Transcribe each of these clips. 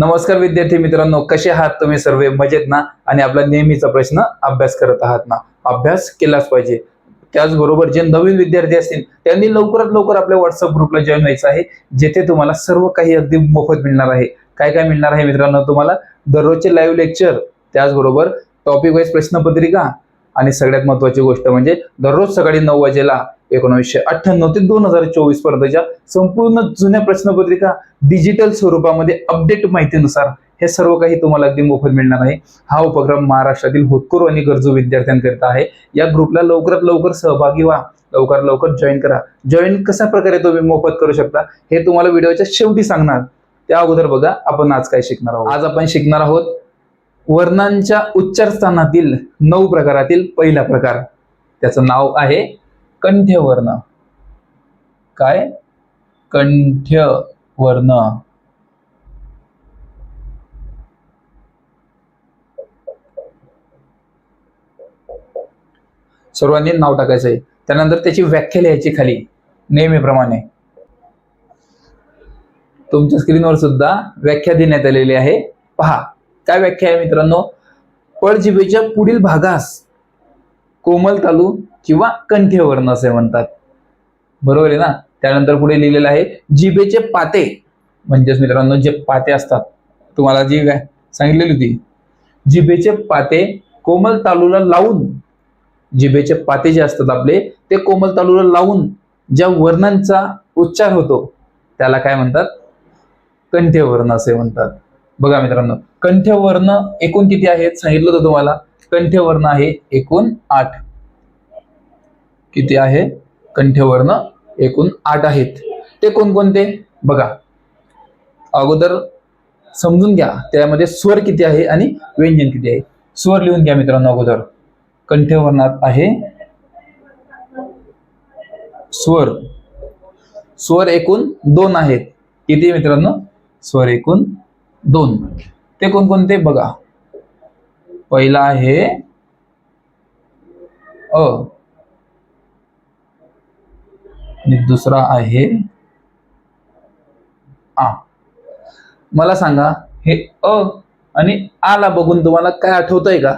नमस्कार विद्यार्थी मित्रांनो कसे आहात तुम्ही सर्व? मजेत ना? आणि आपला नेहमीचा प्रश्न अभ्यास करत आहात ना? अभ्यास केलाच पाहिजे. त्याचबरोबर जे नवीन विद्यार्थी असतील त्यांनी लवकरात लवकर आपल्या व्हॉट्सअप ग्रुपला जॉईन व्हायचं आहे जेथे तुम्हाला सर्व काही अगदी मोफत मिळणार आहे. काय काय मिळणार आहे मित्रांनो तुम्हाला? दररोजचे लाईव्ह लेक्चर त्याचबरोबर टॉपिक वाईज प्रश्नपत्रिका आणि सगळ्यात महत्वाची गोष्ट म्हणजे दररोज सकाळी नऊ वाजेला एकोणीसशे अठ्ठ्याण्णव ते दोन हजार चोवीस पर्यंतच्या संपूर्ण जुन्या प्रश्नपत्रिका डिजिटल स्वरूपामध्ये अपडेट माहितीनुसार हे सर्व काही तुम्हाला अगदी मोफत मिळणार आहे. हा उपक्रम महाराष्ट्रातील होतकरू आणि गरजू विद्यार्थ्यांकरिता आहे. या ग्रुपला लवकरात लवकर सहभागी व्हा. लवकरात लवकर जॉईन करा. जॉईन कशा प्रकारे तुम्ही मोफत करू शकता हे तुम्हाला व्हिडिओच्या शेवटी सांगणार. त्या अगोदर बघा आपण आज काय शिकणार आहोत. आज आपण शिकणार आहोत वर्णांच्या उच्चार स्थानातील नऊ प्रकारातील पहिला प्रकार. त्याचं नाव आहे कंठ्यवर्ण. काय? कंठ्यवर्ण. सर्वांनी नाव टाकायचं आहे. त्यानंतर त्याची व्याख्या लिहायची खाली नेहमीप्रमाणे. तुमच्या स्क्रीनवर सुद्धा व्याख्या देण्यात आलेली आहे. पहा काय व्याख्या आहे मित्रांनो? पळजिभेच्या पुढील भागास कोमल तालू किंवा कंठेवर्ण असे म्हणतात. बरोबर आहे ना? त्यानंतर पुढे लिहिलेलं आहे जिभेचे पाते. म्हणजेच मित्रांनो जे पाते असतात. तुम्हाला जी काय सांगितलेली होती. जिभेचे पाते कोमल तालूला लावून जिभेचे पाते जे असतात आपले ते कोमल तालूला लावून ज्या वर्णांचा उच्चार होतो त्याला काय म्हणतात? कंठ्यवर्ण असे म्हणतात. बघा मित्रांनो कंठ्यवर्ण एकूण किती आहेत? सांगितलं होतं तुम्हाला. कंठ्यवर्ण आहे एकूण आठ. किती आहे? कंठ्यवर्ण एकूण आठ आहेत. ते कोणकोणते? बघा. अगोदर समजून घ्या. त्यामध्ये स्वर किती आहे आणि व्यंजन किती आहे? स्वर लिहून घ्या मित्रांनो अगोदर. कंठ्यवर्णात आहे स्वर. स्वर एकूण दोन आहेत. किती मित्रांनो? स्वर एकूण दोन. ते कोणकोणते? बघा. पहिला आहे अ. आणि दुसरा आहे आ. मला सांगा हे अ आणि आला बघून तुम्हाला काय आठवतंय का?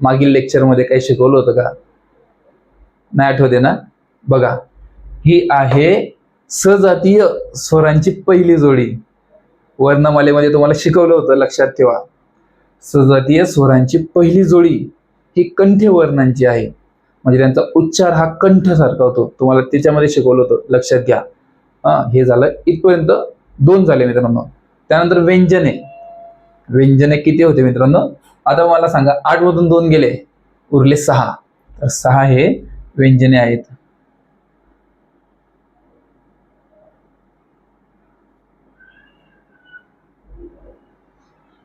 मागील लेक्चरमध्ये काही शिकवलं होतं का? नाही आठवते ना? बघा ही आहे सजातीय स्वरांची पहिली जोडी. वर्णमालेमध्ये तुम्हाला शिकवलं होतं लक्षात ठेवा. सजातीय स्वरांची पहिली जोडी ही कंठ्य वर्णांची आहे. म्हणजे त्यांचा उच्चार हा कंठसारखा होतो. तुम्हाला त्याच्यामध्ये शिकवलं होतं. लक्षात घ्या. हा हे झालं इथपर्यंत दोन झाले मित्रांनो. त्यानंतर व्यंजने. व्यंजने किती होते मित्रांनो? आता मला सांगा आठ मधून दोन गेले. उरले सहा. तर सहा हे व्यंजने आहेत.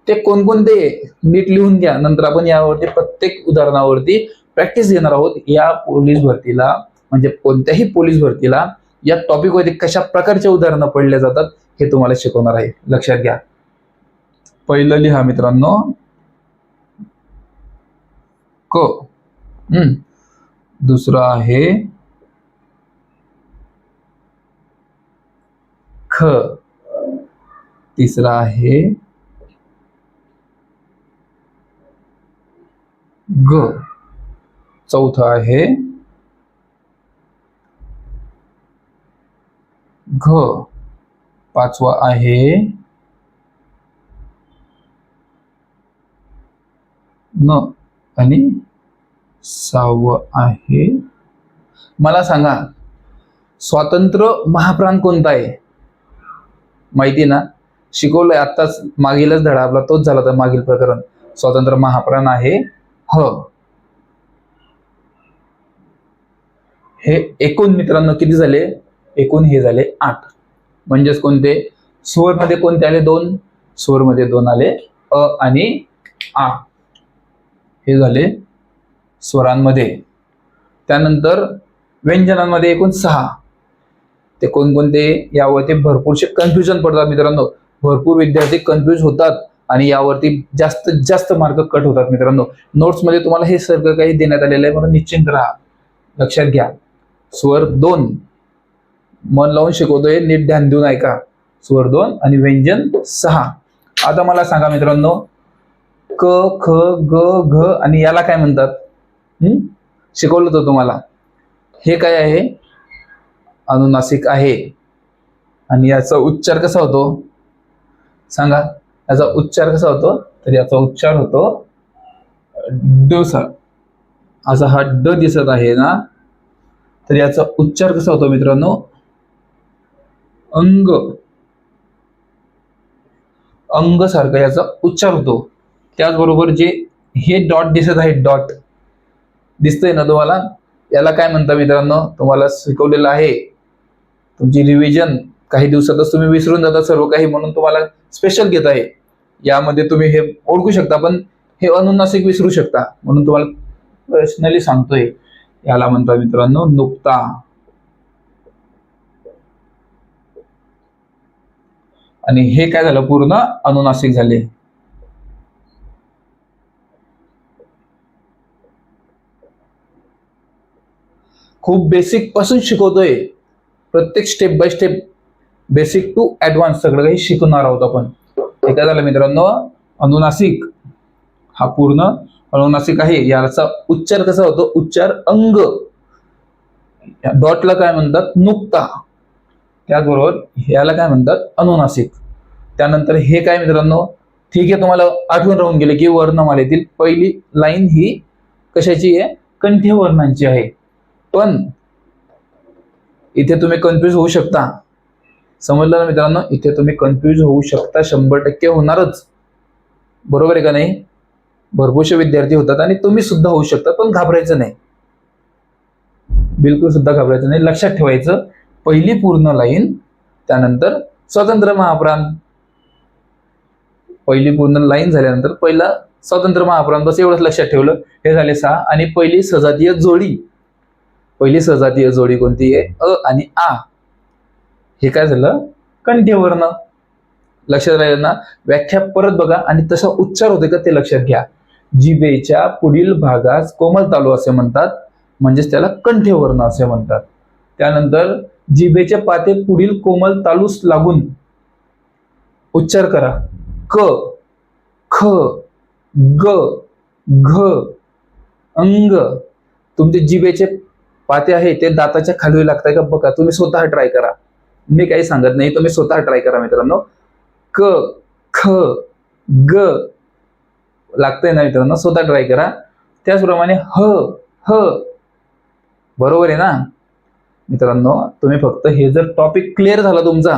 ते कोणकोणते नीट लिहून घ्या. नंतर आपण यावरती प्रत्येक उदाहरणावरती प्रॅक्टिस घेणार आहोत. या पोलीस भरतीला म्हणजे कोणत्याही पोलीस भरतीला या टॉपिकवरती कशा प्रकारचे उदाहरणं पडले जातात हे तुम्हाला शिकवणार आहे. लक्षात घ्या. पहिलं लिहा मित्रांनो. क. दुसरं आहे. ख. तिसरा आहे. ग. चौथ आहे घ. पाचवा आहे न. आणि सहावं आहे मला सांगा स्वातंत्र्य महाप्राण कोणता आहे? माहिती ना? शिकवलंय आत्ताच मागीलच धडा आपला तोच झाला तर मागील प्रकरण. स्वातंत्र्य महाप्राण आहे ह. हे एकूण मित्रांनो किती झाले? एकूण हे झाले आठ. म्हणजेच कोणते? स्वर मध्ये कोणते आले दोन? स्वर मध्ये दोन आले अ आणि आ. हे झाले स्वरांमध्ये. त्यानंतर व्यंजनांमध्ये एकूण सहा. ते कोणकोणते? यावर ते भरपूरसे कन्फ्युजन पडतात मित्रांनो. भरपूर विद्यार्थी कन्फ्युज होतात. आणि यावरती जास्तीत जास्त मार्क कट होतात मित्रांनो. नोट्समध्ये तुम्हाला हे सगळं काही देण्यात आलेलं आहे म्हणून निश्चिंत राहा. लक्षात घ्या. स्वर दोन. मन लावून शिकवतोय नीट ध्यान देऊन ऐका. स्वर दोन आणि व्यंजन सहा. आता मला सांगा मित्रांनो क ख ग घ आणि याला काय म्हणतात? हम्म? शिकवलं होतं तुम्हाला. हे काय आहे? अनुनासिक आहे. आणि याचा उच्चार कसा होतो? सांगा. याचा उच्चार कसा होतो? तर याचा उच्चार होतो डसा. असा हा ड दिसत आहे ना? तर याचा उच्चार कसा होतो मित्रांनो? अंग. अंग सारखा याचा उच्चार होतो. त्याचबरोबर जे हे डॉट दिसत आहे डॉट दिसतंय ना तुम्हाला? याला काय म्हणता मित्रांनो? तुम्हाला शिकवलेलं आहे. तुमची रिव्हिजन काही दिवसातच तुम्ही विसरून जाता सर्व काही म्हणून तुम्हाला स्पेशल घेत आहे. यामध्ये तुम्ही हे ओळखू शकता पण हे अनुनासिक विसरू शकता. म्हणून तुम्हाला पर्सनली सांगतोय याला म्हणतात मित्रांनो नुकता. आणि हे काय झालं? पूर्ण अनुनासिक झाले. खूप बेसिकपासून शिकवतोय. प्रत्येक step by step basic to advance सगळं काही शिकवणार आहोत आपण. हे काय झालं मित्रांनो? अनुनासिक. हा पूर्ण अनुनासिक आहे. याचा उच्चार कसा होतो? उच्चार अंग. डॉटला काय म्हणतात? नुक्ता. त्याचबरोबर याला काय म्हणतात? अनुनासिक. त्यानंतर हे काय मित्रांनो? ठीक आहे तुम्हाला आठवण राहून गेले की वर्णमालेतील पहिली लाईन ही कशाची आहे? कंठ्य वर्णांची आहे. पण इथे तुम्ही कन्फ्युज होऊ शकता. समजलं ना मित्रांनो? इथे तुम्ही कन्फ्यूज होऊ शकता. शंभर टक्के होणारच. बरोबर आहे का नाही? भरपूरसे विद्यार्थी होतात आणि तुम्ही सुद्धा होऊ शकता पण घाबरायचं नाही. बिलकुल सुद्धा घाबरायचं नाही. लक्षात ठेवायचं. पहिली पूर्ण लाईन त्यानंतर स्वतंत्र महाप्रांत पहिली पूर्ण लाईन झाल्यानंतर पहिला स्वतंत्र महाप्रांत बस एवढंच लक्षात ठेवलं. हे झाले सहा आणि पहिली सजातीय जोडी. पहिली सजातीय जोडी कोणती आहे? अ आणि आ. हे काय झालं? कंठेवरनं. लक्षात राहिलं ना? व्याख्या परत बघा आणि तसा उच्चार होते का ते लक्षात घ्या. जिबेच्या पुढील भागास कोमल तालू असे म्हणतात म्हणजेच त्याला कंठ्यवर्ण असे म्हणतात. त्यानंतर जिबेच्या पाते पुढील कोमल तालूस लागून उच्चार करा. क ख ग घ अंग. तुमचे जिबेचे पाते आहे ते दाताच्या खाली लागताय का? बघा तुम्ही स्वतः ट्राय करा. मी काही सांगत नाही तुम्ही स्वतः ट्राय करा मित्रांनो. क ख ग लागतंय ना मित्रांनो स्वतः ट्राय करा. त्याचप्रमाणे ह ह. बरोबर आहे ना? मित्रांनो तुम्ही फक्त हे जर टॉपिक क्लिअर झाला तुमचा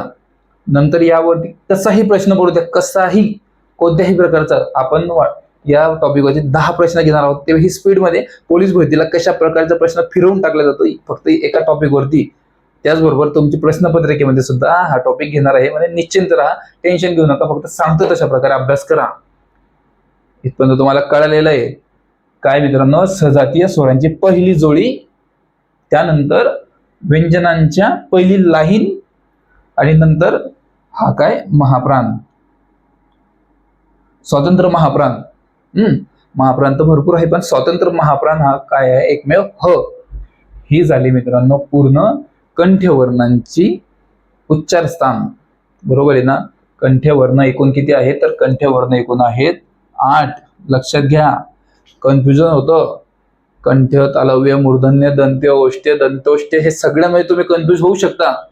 नंतर यावरती कसाही प्रश्न पडू द्या कसाही कोणत्याही प्रकारचा आपण या टॉपिकवरती दहा प्रश्न घेणार आहोत. तेव्हा ही स्पीडमध्ये पोलीस भरतीला कशा प्रकारचा प्रश्न फिरवून टाकला जातो फक्त एका टॉपिकवरती त्याचबरोबर तुमची प्रश्नपत्रिकेमध्ये सुद्धा हा टॉपिक घेणार आहे. म्हणजे निश्चिंत राहा टेन्शन घेऊ नका फक्त सांगतो तशा प्रकारे अभ्यास करा. इथपर्यंत तुम्हाला कळलेलं आहे. काय मित्रांनो सजातीय स्वरांची पहिली जोडी त्यानंतर व्यंजनांच्या पहिली लाईन आणि नंतर हा काय महाप्राण. स्वातंत्र्य महाप्राण. हम्म महाप्राण तर भरपूर आहे पण स्वातंत्र्य महाप्राण हा काय आहे? एकमेव ह. ही झाली मित्रांनो पूर्ण कंठ्यवर्णांची उच्चारस्थान. बरोबर आहे ना? कंठ्यवर्ण एकूण किती आहे? तर कंठ्यवर्ण एकूण आहेत आठ. लक्षात घ्या. कन्फ्युजन होतं. कंठ तालव्य मूर्धन्य दंत्य ओष्ठ्य दंतोष्ठ्य हे सगळ्यामध्ये म्हणजे तुम्ही कन्फ्युज होऊ शकता.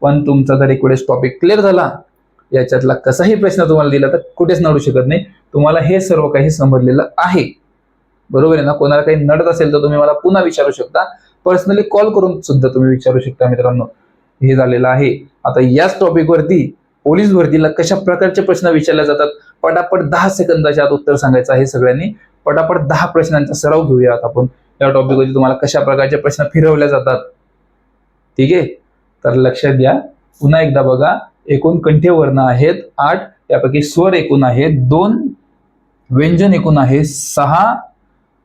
पण तुमचा जर एक वेळेस टॉपिक क्लिअर झाला याच्यातला कसाही प्रश्न तुम्हाला दिला तर कुठेच नडू शकत नाही. तुम्हाला हे सर्व काही समजलेलं आहे. बरोबर आहे ना? कोणाला काही नडत असेल तर तुम्ही मला पुन्हा विचारू शकता. पर्सनली कॉल करून सुद्धा तुम्ही विचारू शकता मित्रांनो. हे झालेलं आहे. आता याच टॉपिकवरती पोलीस भरतीला कशा प्रकारचे प्रश्न विचारले जातात? पटापट दहा सेकंदाच्या आत उत्तर सांगायचं आहे सगळ्यांनी. पटापट दहा प्रश्नांचा सराव घेऊयात आपण. या टॉपिकवरती तुम्हाला कशा प्रकारचे प्रश्न फिरवले जातात? ठीक आहे? तर लक्षात द्या पुन्हा एकदा बघा. एकूण कंठ्यवर्ण आहेत आठ. त्यापैकी स्वर एकूण आहेत दोन. व्यंजन एकूण आहे सहा.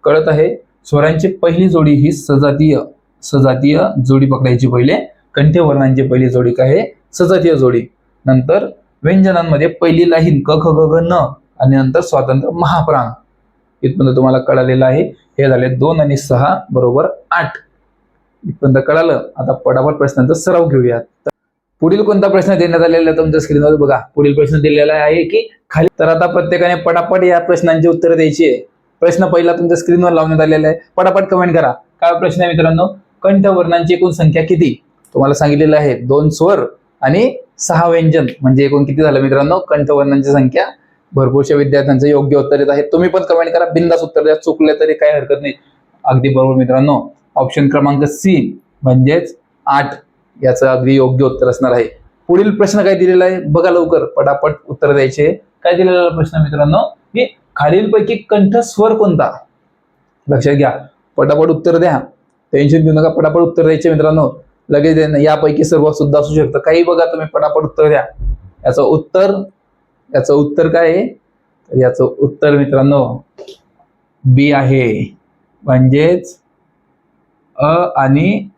कळत आहे? स्वरांची पहिली जोडी ही सजातीय सजातीय जोडी पकडायची पहिले. कंठ्यवर्णांची पहिली जोडी काय आहे? सजातीय जोडी. नंतर व्यंजनांमध्ये पहिली लाहीन क ख ग घ न आणि नंतर स्वातंत्र्य महाप्राण. इथपर्यंत तुम्हाला कळालेलं आहे. हे झाले दोन आणि सहा बरोबर आठ. इथपर्यंत कळालं. आता पटापट प्रश्नांचा सराव घेऊयात. पुढील कोणता प्रश्न देण्यात आलेला आहे तुमच्या स्क्रीनवर बघा पुढील प्रश्न दिलेला आहे की खाली तर आता प्रत्येकाने पटापट या प्रश्नांची उत्तर द्यायची आहे. प्रश्न पहिला तुमच्या स्क्रीनवर लावण्यात आलेला आहे. पटापट कमेंट करा. काय प्रश्न आहे मित्रांनो? कंठवर्णांची एकूण संख्या किती? तुम्हाला सांगितलेलं आहे दोन स्वर आणि सहा व्यंजन. म्हणजे एकूण किती झालं मित्रांनो? कंठवर्णांची संख्या. भरपूरशा विद्यार्थ्यांचं योग्य उत्तर येत आहे तुम्ही पण कमेंट करा. बिंदास उत्तर द्या. चुकले तरी काही हरकत नाही. अगदी बरोबर मित्रांनो. ऑप्शन क्रमांक सी म्हणजेच आठ. याचं अगदी योग्य उत्तर असणार आहे. पुढील प्रश्न काय दिलेला आहे? बघा लवकर. पटापट उत्तर द्यायचे. काय दिलेला प्रश्न मित्रांनो? की खालीलपैकी कंठस्वर कोणता? लक्षात घ्या. पटापट उत्तर द्या. टेन्शन घेऊ नका. पटापट उत्तर द्यायचे मित्रांनो. लगेच द्या. यापैकी सर्व सुद्धा असू शकतं. काही बघा तुम्ही. पटापट उत्तर द्या. याचं उत्तर. याचं उत्तर काय आहे? याचं उत्तर मित्रांनो बी आहे. म्हणजेच अ आणि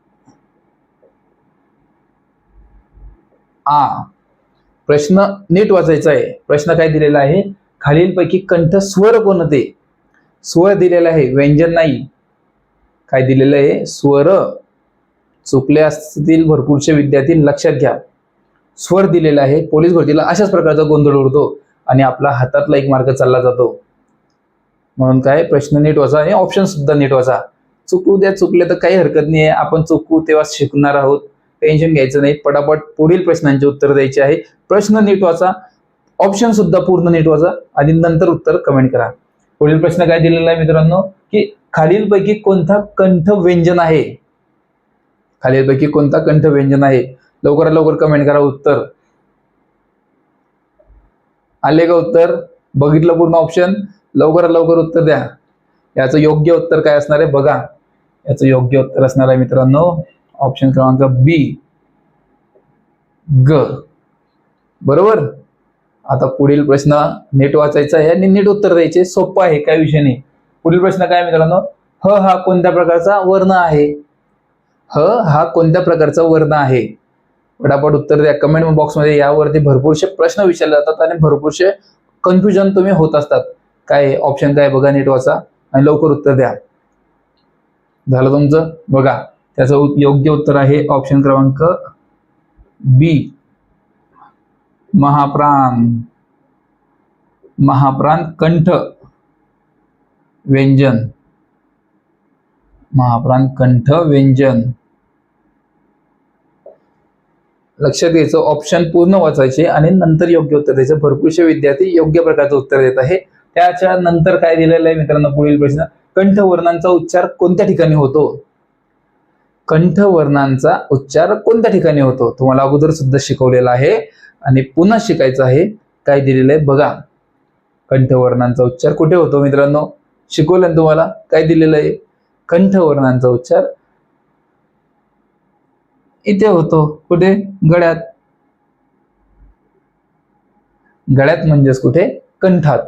आ. प्रश्न नीट वाचायचा आहे. प्रश्न काय दिलेला आहे? खालीलपैकी कंठ स्वर कोणते? स्वर दिलेला आहे. व्यंजन नाही. काय दिलेलं आहे? स्वर. चुकले असतील भरपूरसे विद्यार्थी लक्षात घ्या. स्वर दिलेला आहे. पोलीस भरतीला अशाच प्रकारचा गोंधळ उडतो आणि आपला हातातला एक मार्ग चालला जातो. म्हणून काय? प्रश्न नीट वाचा आणि ऑप्शन सुद्धा नीट वाचा. चुकू द्या चुकले तर काही हरकत नाही आहे. आपण चुकू तेव्हा शिकणार आहोत. टेन्शन घ्यायचं नाही. पटापट पुढील प्रश्नांचे उत्तर द्यायचे आहे. प्रश्न नीट वाचा. ऑप्शन सुद्धा पूर्ण नीट वाचा आणि नंतर उत्तर कमेंट करा. पुढील प्रश्न काय दिलेला आहे मित्रांनो? की खालीलपैकी कोणता कंठ व्यंजन आहे? खालीलपैकी कोणता कंठ व्यंजन आहे? लवकरात लवकर कमेंट करा उत्तर. आले का उत्तर? बघितलं पूर्ण ऑप्शन लवकरात लवकर उत्तर द्या. याचं योग्य उत्तर काय असणार आहे? बघा. याचं योग्य उत्तर असणार आहे मित्रांनो. ऑप्शन क्रमांक बी ग. बरोबर? आता पुढील प्रश्न नीट वाचायचा आहे आणि नीट उत्तर द्यायचे. सोपं आहे काय विषय नाही. पुढील प्रश्न काय मित्रांनो? ह हा कोणत्या प्रकारचा वर्ण आहे? ह हा कोणत्या प्रकारचा वर्ण आहे? पटापट उत्तर द्या. कमेंट बॉक्समध्ये यावरती भरपूरसे प्रश्न विचारले जातात आणि भरपूरसे कन्फ्युजन तुम्ही होत असतात. काय ऑप्शन काय बघा नीट वाचा आणि लवकर उत्तर द्या. झालं तुमचं? बघा त्याचं योग्य उत्तर आहे ऑप्शन क्रमांक बी महाप्राण. महाप्राण कंठ. व्यंजन. महाप्राण कंठ व्यंजन. लक्षात घ्यायचं ऑप्शन पूर्ण वाचायचे आणि नंतर योग्य उत्तर द्यायचं. भरपूरसे विद्यार्थी योग्य प्रकारचं उत्तर देत आहे. त्याच्या नंतर काय दिलेलं आहे मित्रांनो पुढील प्रश्न. कंठवर्णांचा उच्चार कोणत्या ठिकाणी होतो? कंठवर्णांचा उच्चार कोणत्या ठिकाणी होतो? तुम्हाला अगोदर सुद्धा शिकवलेला आहे आणि पुन्हा शिकायचं आहे. काय दिलेलं आहे? बघा. कंठवर्णांचा उच्चार कुठे होतो मित्रांनो? शिकवलं तुम्हाला? काय दिलेलं आहे? कंठवर्णांचा उच्चार इथे होतो. कुठे? गळ्यात. गळ्यात म्हणजेच कुठे? कंठात.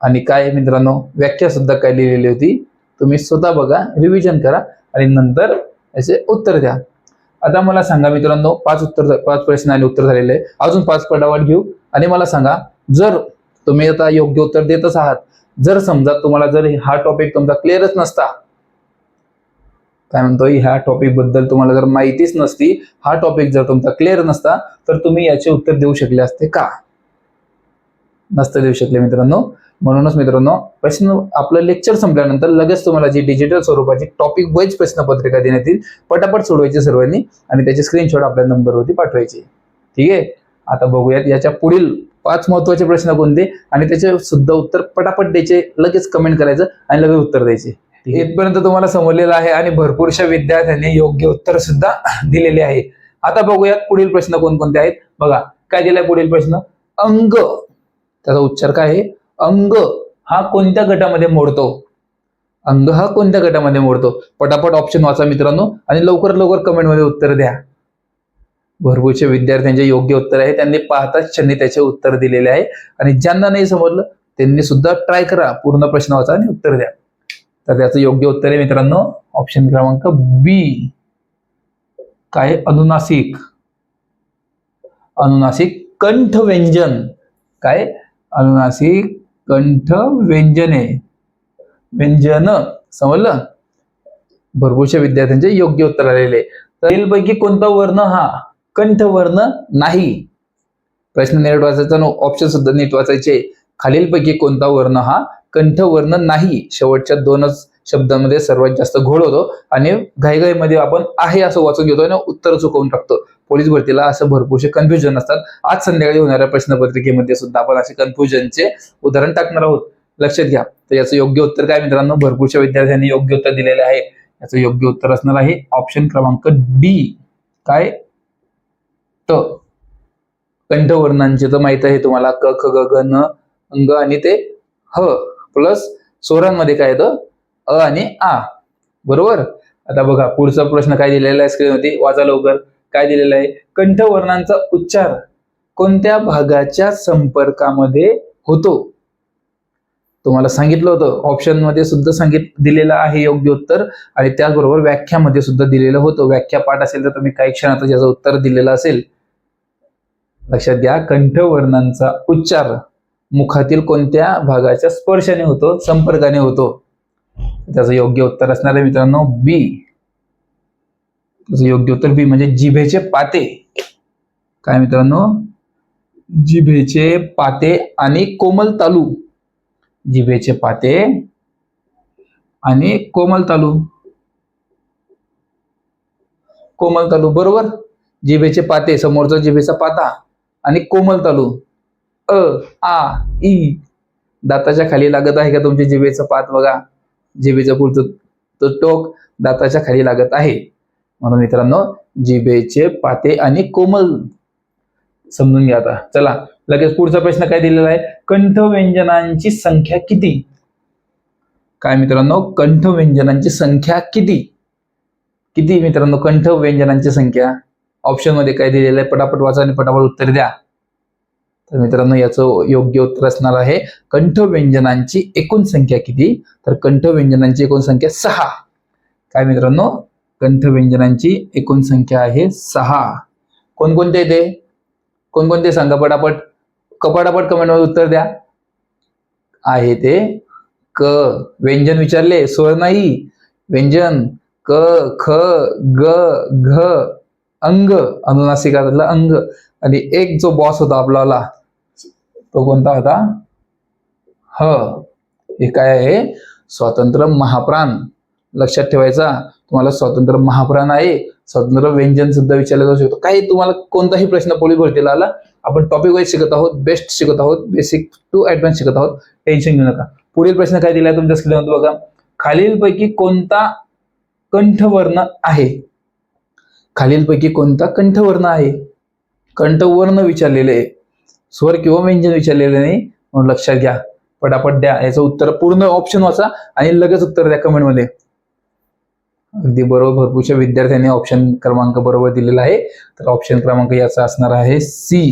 आणि काय मित्रांनो? व्याख्या सुद्धा काय लिहिलेली होती? तुम्ही स्वतः बघा रिव्हिजन करा. आणि नंतर याचे उत्तर द्या. आता मला सांगा मित्रांनो पाच उत्तर पाच प्रश्न आणि उत्तर झालेले आहे. अजून पाच पटावाट घेऊ आणि मला सांगा जर तुम्ही आता योग्य उत्तर देतच आहात जर समजा तुम्हाला जर हा टॉपिक तुमचा क्लिअरच नसता काय म्हणतोय ह्या टॉपिकबद्दल तुम्हाला जर माहितीच नसती हा टॉपिक जर तुमचा क्लिअर नसता तर तुम्ही याचे उत्तर देऊ शकले असते का? नसतं देऊ शकले मित्रांनो. म्हणूनच मित्रांनो प्रश्न आपलं लेक्चर संपल्यानंतर लगेच तुम्हाला जी डिजिटल स्वरूपाची टॉपिक वाईज प्रश्नपत्रिका देण्यात येईल पटापट सोडवायची सर्वांनी आणि त्याचे स्क्रीनशॉट आपल्या नंबरवरती पाठवायचे. ठीक आहे? आता बघूयात याच्या पुढील पाच महत्त्वाचे प्रश्न कोणते? आणि त्याचे सुद्धा उत्तर पटापट द्यायचे लगेच कमेंट करायचं आणि लगेच उत्तर द्यायचे. इथपर्यंत तुम्हाला समजलेलं आहे आणि भरपूरशा विद्यार्थ्यांनी योग्य उत्तर सुद्धा दिलेले आहे. आता बघूयात पुढील प्रश्न कोणकोणते आहेत? बघा काय दिलाय पुढील प्रश्न? अंग. त्याचा उच्चार काय आहे? अंग हा कोणत्या गटामध्ये मोडतो? अंग हा कोणत्या गटामध्ये मोडतो? पटापट ऑप्शन वाचा मित्रांनो आणि लवकर लवकर कमेंटमध्ये उत्तर द्या. भरपूरचे विद्यार्थ्यांचे योग्य उत्तर आहे. त्यांनी पाहताच त्यांनी त्याचे उत्तर दिलेले आहे. आणि ज्यांना नाही समजलं त्यांनी सुद्धा ट्राय करा. पूर्ण प्रश्न वाचा आणि उत्तर द्या. तर त्याचं योग्य उत्तर आहे मित्रांनो. ऑप्शन क्रमांक बी काय? अनुनासिक. अनुनासिक कंठ व्यंजन काय? अनुनासिक कंठ व्यंजने. व्यंजन समजलं? भरपूरशा विद्यार्थ्यांचे योग्य उत्तर आलेले. पैकी कोणता वर्ण हा कंठ वर्ण नाही? प्रश्न नीट वाचायचा ऑप्शन सुद्धा नीट वाचायचे. खालीलपैकी कोणता वर्ण हा कंठ वर्ण नाही? शेवटच्या दोनच शब्दामध्ये सर्वात जास्त घोळ होतो. आणि घाईघाईमध्ये आपण आहे असं वाचून घेतो आणि उत्तर चुकवून टाकतो. पोलीस भरतीला असं भरपूरसे कन्फ्युजन असतात. आज संध्याकाळी होणाऱ्या प्रश्नपत्रिकेमध्ये सुद्धा आपण असे कन्फ्युजनचे उदाहरण टाकणार आहोत. लक्षात घ्या. तर याचं योग्य उत्तर काय मित्रांनो? भरपूरशा विद्यार्थ्यांनी योग्य उत्तर दिलेले आहे. याचं योग्य उत्तर असणार आहे ऑप्शन क्रमांक डी काय? ट कंठवर्णांचे तर माहीत आहे तुम्हाला. क ख ग घ न अंग आणि ते ह. प्लस स्वरांमध्ये काय येतं अ आणि आ. बरोबर? आता बघा पुढचा प्रश्न काय दिलेला आहे स्क्रीनवरती वाचा लवकर. काय दिलेलं आहे? कंठवर्णांचा उच्चार कोणत्या भागाच्या संपर्कामध्ये होतो? तुम्हाला सांगितलं होतं. ऑप्शनमध्ये सुद्धा सांगित दिलेलं आहे योग्य उत्तर आणि त्याचबरोबर व्याख्यामध्ये सुद्धा दिलेलं होतं. व्याख्या पाठ असेल तर तुम्ही काही क्षणात ज्याचं उत्तर दिलेलं असेल. लक्षात घ्या कंठवर्णांचा उच्चार मुखातील कोणत्या भागाच्या स्पर्शाने होतो? संपर्काने होतो. त्याचं योग्य उत्तर असणार आहे मित्रांनो बी त्याचं योग्य उत्तर बी म्हणजे जिभेचे पाते. काय मित्रांनो? जिभेचे पाते आणि कोमल तालू. जिभेचे पाते आणि कोमल तालू. कोमल तालू बरोबर? जिभेचे पाते समोरचा जिभेचा पाता आणि कोमल तालू. अ आ ई. दाताच्या खाली लागत आहे का तुमच्या जिभेचा पात? बघा. जिभेचं पुढचं तो टोक दाताच्या खाली लागत आहे. म्हणून मित्रांनो जिभेचे पाते आणि कोमल समजून घ्या आता. चला लगेच पुढचा प्रश्न काय दिलेला आहे? कंठ व्यंजनांची संख्या किती? काय मित्रांनो कंठ व्यंजनांची संख्या किती? किती मित्रांनो कंठ व्यंजनांची संख्या? ऑप्शनमध्ये काय दिलेलं आहे? पटापट वाचा आणि पटापट उत्तर द्या. तर मित्रांनो याचं योग्य उत्तर असणार आहे कंठ व्यंजनांची एकूण संख्या किती? तर कंठ व्यंजनांची एकूण संख्या सहा. काय मित्रांनो? कंठ व्यंजनांची एकूण संख्या आहे सहा. कोणकोणते ते? कोणकोणते? सांगा पटापट. कपाटापट कमेंटमध्ये उत्तर द्या. आहे ते क. व्यंजन विचारले स्वर नाही. व्यंजन क ख ग घ अंग. अनुनासिकातला अंग. आणि एक जो बॉस होता आपल्याला तो कोणता होता? ह. हे काय आहे? स्वातंत्र्य महाप्राण. लक्षात ठेवायचा. तुम्हाला स्वातंत्र्य महाप्राण आहे. स्वातंत्र्य व्यंजन सुद्धा विचारलं जाऊ शकतो. काही तुम्हाला कोणताही प्रश्न पोलीस भरतीला आला आपण टॉपिक वाईज शिकत आहोत बेस्ट शिकत आहोत बेसिक टू ऍडव्हान्स शिकत आहोत टेन्शन घेऊ नका. पुढील प्रश्न काय दिला तुमच्या स्क्रीनवर बघा. खालीलपैकी कोणता कंठवर्ण आहे? खालीलपैकी कोणता कंठवर्ण आहे? कंठवर्ण विचारलेले. आहे स्वर किंवा व्यंजन विचारलेले नाही म्हणून लक्षात घ्या. पटापट द्या. याचं उत्तर पूर्ण ऑप्शन वाचा आणि लगेच उत्तर द्या कमेंटमध्ये अगदी बरोबर. भरपूरशा विद्यार्थ्यांनी ऑप्शन क्रमांक बरोबर दिलेला आहे. तर ऑप्शन क्रमांक याचा असणार आहे सी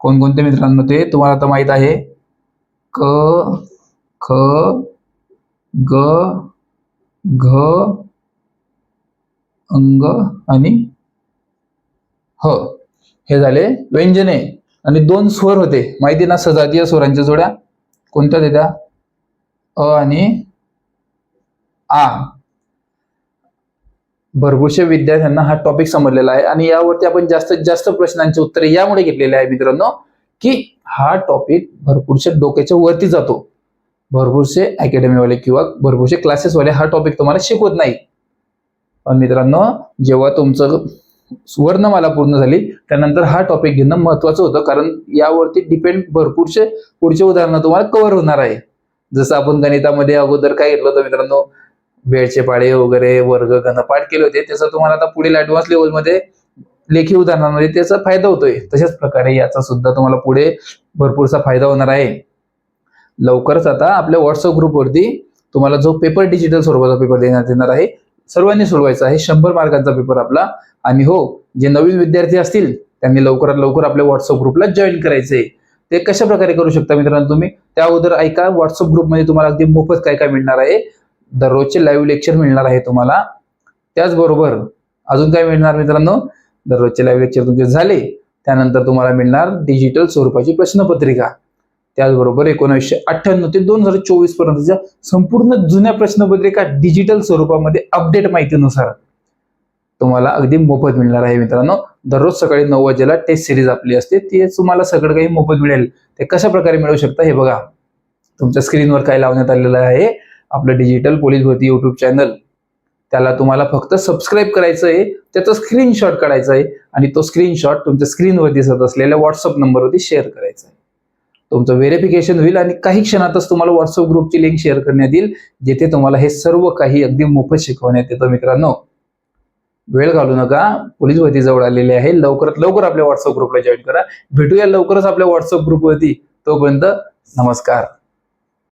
कोणकोणते मित्रांनो ते तुम्हाला आता माहीत आहे. क ख ग घ अंग आणि ह. हे झाले व्यंजने. आणि दोन स्वर होते. माहिती ना सजातीय स्वरांच्या जोड्या? कोणत्या देत्या अ आणि आ. भरपूरशा विद्यार्थ्यांना हा टॉपिक समजलेला आहे आणि यावरती आपण जास्तीत जास्त प्रश्नांची उत्तरे यामुळे घेतलेले आहे मित्रांनो की हा टॉपिक भरपूरशा डोक्याच्या वरती जातो. भरपूरसे अकॅडमीवाले किंवा भरपूरसे क्लासेसवाले हा टॉपिक तुम्हाला शिकवत नाही. पण मित्रांनो जेव्हा तुमचं वर्णमाला पूर्ण झाली. त्यानंतर हा टॉपिक घेणं महत्वाचं होतं. कारण यावरती डिपेंड भरपूरचे पुढचे उदाहरणं तुम्हाला कव्हर होणार आहे. जसं आपण गणितामध्ये अगोदर काय घेतलं होतं मित्रांनो? वेळचे पाळे वगैरे वर्ग घनपाठ केले होते. त्याचा तुम्हाला आता पुढील ऍडव्हान्स लेवलमध्ये लेखी उदाहरणांमध्ये त्याचा फायदा होतोय. तशाच प्रकारे याचा सुद्धा तुम्हाला पुढे भरपूरसा फायदा होणार आहे. लवकरच आता आपल्या व्हॉट्सअप ग्रुपवरती तुम्हाला जो पेपर डिजिटल स्वरूपाचा पेपर देण्यात येणार आहे सर्वांनी सोडवायचा आहे. शंभर मार्कांचा पेपर आपला. आणि हो जे नवीन विद्यार्थी असतील त्यांनी लवकरात लवकर आपल्या व्हॉट्सअप ग्रुपला जॉईन करायचंय ते कशा प्रकारे करू शकता मित्रांनो तुम्ही? त्या अगोदर ऐका. व्हॉट्सअप ग्रुपमध्ये तुम्हाला अगदी मोफत काय काय मिळणार आहे. दररोजचे लाईव्ह लेक्चर मिळणार आहे तुम्हाला. त्याचबरोबर अजून काय मिळणार मित्रांनो? दररोजचे लाईव्ह लेक्चर तुमचे झाले. त्यानंतर तुम्हाला मिळणार डिजिटल स्वरूपाची प्रश्नपत्रिका. त्याचबरोबर एकोणीसशे अठ्ठ्याण्णव ते दोन हजार चोवीस पर्यंतच्या संपूर्ण जुन्या प्रश्नपत्रिका डिजिटल स्वरूपामध्ये अपडेट माहितीनुसार. तुम्हाला अगदी मोफत मिळणार आहे मित्रांनो. दररोज सकाळी नऊ वाजेला टेस्ट सिरीज आपली असते. ती तुम्हाला सगळं काही मोफत मिळेल. ते कशा प्रकारे मिळू शकता हे बघा. तुमच्या स्क्रीनवर काय लावण्यात आलेलं आहे? आपलं डिजिटल पोलीस भरती युट्यूब चॅनल त्याला तुम्हाला फक्त सबस्क्राईब करायचं आहे. त्याचा स्क्रीनशॉट काढायचा आहे. आणि तो स्क्रीनशॉट तुमच्या स्क्रीनवर दिसत असलेल्या व्हॉट्सअप नंबरवरती शेअर करायचा आहे. तुमचं व्हेरिफिकेशन होईल आणि काही क्षणातच तुम्हाला व्हॉट्सअप ग्रुपची लिंक शेअर करण्यात येईल जिथे तुम्हाला हे सर्व काही अगदी मोफत शिकवण्यात येतं मित्रांनो. वेळ घालू नका पोलीस भरती जवळ आलेली आहे. लवकरात लवकर आपल्या व्हॉट्सअप ग्रुपला जॉईन करा. भेटूया लवकरच आपल्या व्हॉट्सअप ग्रुपवरती तोपर्यंत नमस्कार.